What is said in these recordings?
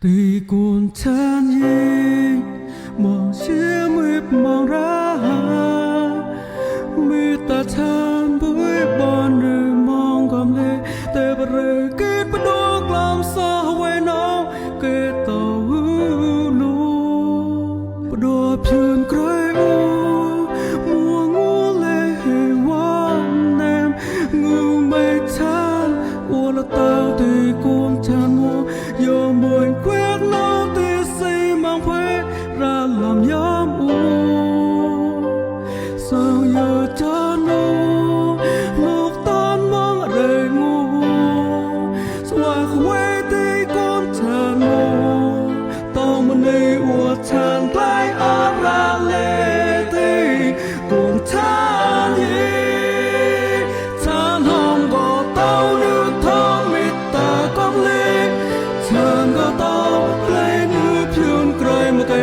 对共产党，莫羡慕莫拉，没达成。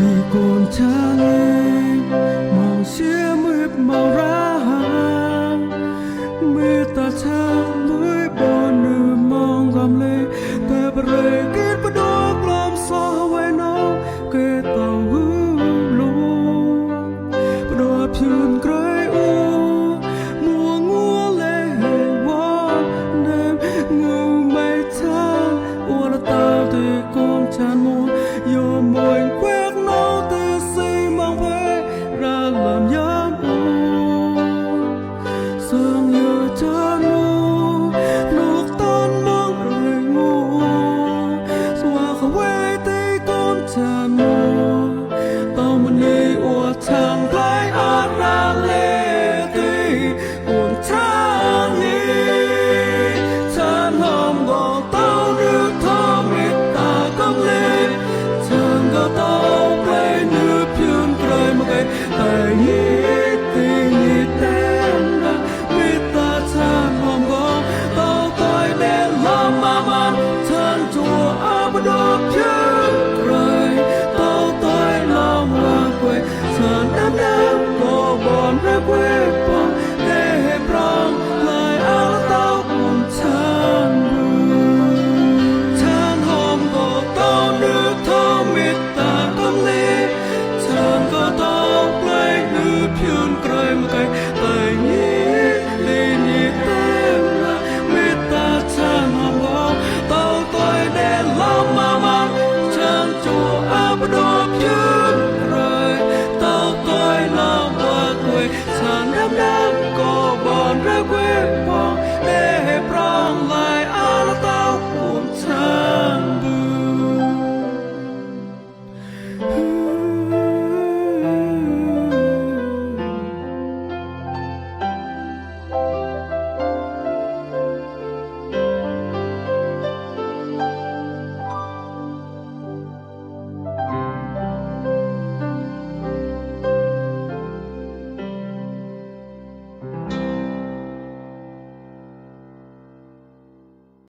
ไม่กวนเธอเลยมองเชื่อมืดมารัก Yeah.